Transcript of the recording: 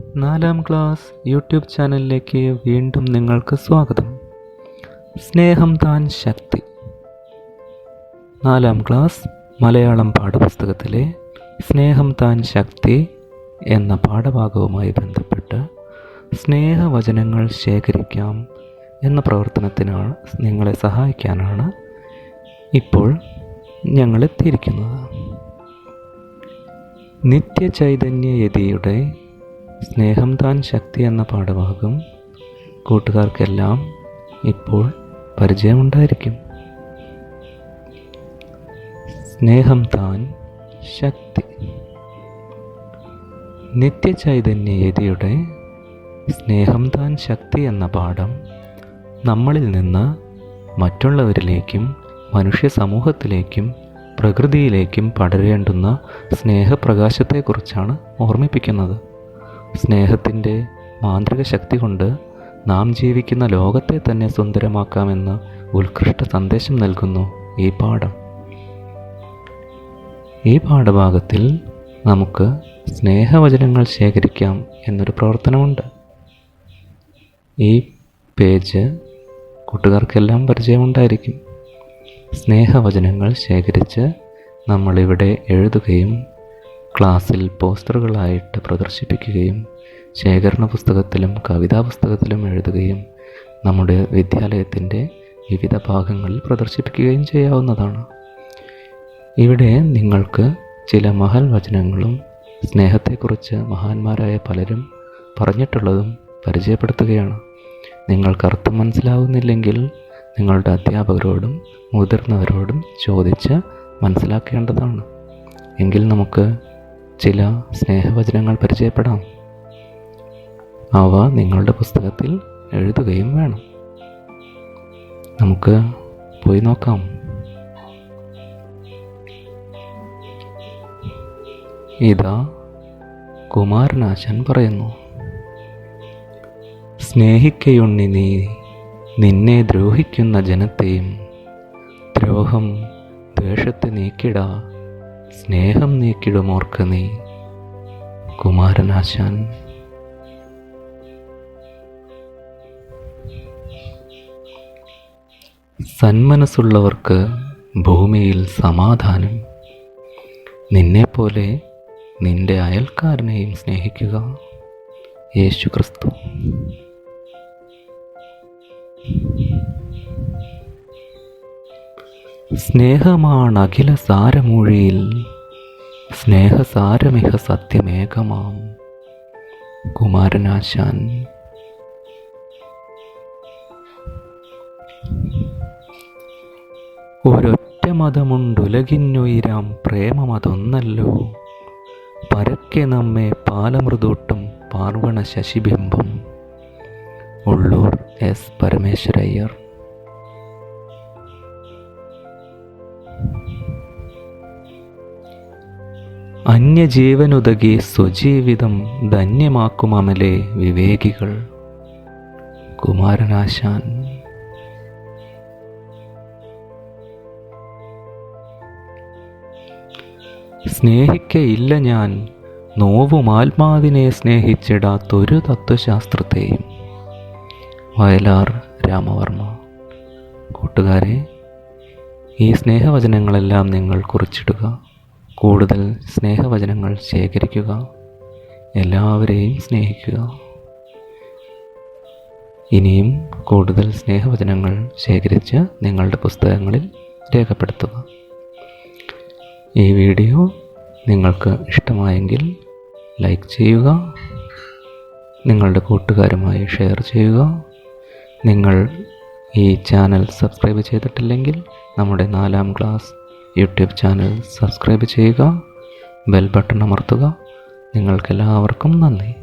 നാലാം class YouTube ചാനലിലേക്ക് വീണ്ടും നിങ്ങൾക്ക് സ്വാഗതം. സ്നേഹം താൻ ശക്തി. നാലാം ക്ലാസ് മലയാളം പാഠപുസ്തകത്തിലെ സ്നേഹം താൻ ശക്തി എന്ന പാഠഭാഗവുമായി ബന്ധപ്പെട്ട് സ്നേഹവചനങ്ങൾ ശേഖരിക്കാം എന്ന പ്രവർത്തനത്തിനാണ് നിങ്ങളെ സഹായിക്കാനാണ് ഇപ്പോൾ ഞങ്ങളെത്തിയിരിക്കുന്നത് നിത്യചൈതന്യ നിത്യചൈതന്യയതിയുടെ സ്നേഹം താൻ ശക്തി എന്ന പാഠഭാഗം കൂട്ടുകാർക്കെല്ലാം ഇപ്പോൾ പരിചയമുണ്ടായിരിക്കും. സ്നേഹം താൻ ശക്തി. നിത്യചൈതന്യയതിയുടെ സ്നേഹം താൻ ശക്തി എന്ന പാഠം നമ്മളിൽ നിന്ന് മറ്റുള്ളവരിലേക്കും മനുഷ്യ സമൂഹത്തിലേക്കും പ്രകൃതിയിലേക്കും പടരേണ്ടുന്ന സ്നേഹപ്രകാശത്തെക്കുറിച്ചാണ് ഓർമ്മിപ്പിക്കുന്നത്. സ്നേഹത്തിന്റെ മാന്ത്രിക ശക്തി കൊണ്ട് നാം ജീവിക്കുന്ന ലോകത്തെ തന്നെ സുന്ദരമാക്കാമെന്ന് ഉത്കൃഷ്ട സന്ദേശം നൽകുന്നു ഈ പാഠം. ഈ പാഠഭാഗത്തിൽ നമുക്ക് സ്നേഹവചനങ്ങൾ ശേഖരിക്കാം എന്നൊരു പ്രവർത്തനമുണ്ട്. ഈ പേജ് കൂട്ടുകാർക്കെല്ലാം പരിചയമുണ്ടായിരിക്കും. സ്നേഹവചനങ്ങൾ ശേഖരിച്ച് നമ്മളിവിടെ എഴുതുകയും ക്ലാസ്സിൽ പോസ്റ്ററുകളായിട്ട് പ്രദർശിപ്പിക്കുകയും ശേഖരണ പുസ്തകത്തിലും കവിതാ പുസ്തകത്തിലും എഴുതുകയും നമ്മുടെ വിദ്യാലയത്തിന്റെ വിവിധ ഭാഗങ്ങളിൽ പ്രദർശിപ്പിക്കുകയും ചെയ്യാവുന്നതാണ്. ഇവിടെ നിങ്ങൾക്ക് ചില മഹൽ വചനങ്ങളും സ്നേഹത്തെക്കുറിച്ച് മഹാന്മാരായ പലരും പറഞ്ഞിട്ടുള്ളതും പരിചയപ്പെടുത്തുകയാണ്. നിങ്ങൾക്ക് അർത്ഥം മനസ്സിലാവുന്നില്ലെങ്കിൽ നിങ്ങളുടെ അധ്യാപകരോടും മുതിർന്നവരോടും ചോദിച്ച് മനസ്സിലാക്കേണ്ടതാണ്. എങ്കിൽ നമുക്ക് ചില സ്നേഹവചനങ്ങൾ പരിചയപ്പെടാം. അവ നിങ്ങളുടെ പുസ്തകത്തിൽ എഴുതുകയും വേണം. നമുക്ക് പോയി നോക്കാം. ഇതാ കുമാരനാശൻ പറയുന്നു. സ്നേഹിക്കയുണ്ണി നീ നിന്നെ ദ്രോഹിക്കുന്ന ജനത്തെയും ദ്രോഹം ദ്വേഷത്തെ നീക്കിട. സ്നേഹം നീക്കിടുമോർക്ക് നീ കുമാരനാശാൻ. സന്മനസ്സുള്ളവർക്ക് ഭൂമിയിൽ സമാധാനം. നിന്നെപ്പോലെ നിന്റെ അയൽക്കാരനെയും സ്നേഹിക്കുക യേശു ക്രിസ്തു സ്നേഹമാണ് അഖില സാരമൊഴിയിൽ സ്നേഹസാരമിഹ സത്യമേകമാം. കുമാരനാശാൻ. ഒരൊറ്റ മതമുണ്ടുലകിന്നുയിരാം പ്രേമമതൊന്നല്ലോ. പരക്കെ നമ്മെ പാലമൃദൂട്ടും പാർവണ ശശിബിംബം ഉള്ളൂർ എസ് പരമേശ്വരയ്യർ. അന്യജീവനുതകി സ്വജീവിതം ധന്യമാക്കുമമലെ വിവേകികൾ. കുമാരനാശാൻ. സ്നേഹിക്കയില്ല ഞാൻ നോവും ആത്മാവിനെ സ്നേഹിച്ചിടാത്തൊരു തത്വശാസ്ത്രത്തെയും വയലാർ രാമവർമ്മ. കൂട്ടുകാരെ ഈ സ്നേഹവചനങ്ങളെല്ലാം നിങ്ങൾ കുറിച്ചിടുക. കൂടുതൽ സ്നേഹവചനങ്ങൾ ശേഖരിക്കുക. എല്ലാവരെയും സ്നേഹിക്കുക. ഇനിയും കൂടുതൽ സ്നേഹവചനങ്ങൾ ശേഖരിച്ച് നിങ്ങളുടെ പുസ്തകങ്ങളിൽ രേഖപ്പെടുത്തുക. ഈ വീഡിയോ നിങ്ങൾക്ക് ഇഷ്ടമായെങ്കിൽ ലൈക്ക് ചെയ്യുക. നിങ്ങളുടെ കൂട്ടുകാരുമായി ഷെയർ ചെയ്യുക. നിങ്ങൾ ഈ ചാനൽ സബ്സ്ക്രൈബ് ചെയ്തിട്ടില്ലെങ്കിൽ നമ്മുടെ നാലാം ക്ലാസ് യൂട്യൂബ് ചാനൽ സബ്സ്ക്രൈബ് ചെയ്യുക ബെൽ ബട്ടൺ അമർത്തുക. നിങ്ങൾക്കെല്ലാവർക്കും നന്ദി.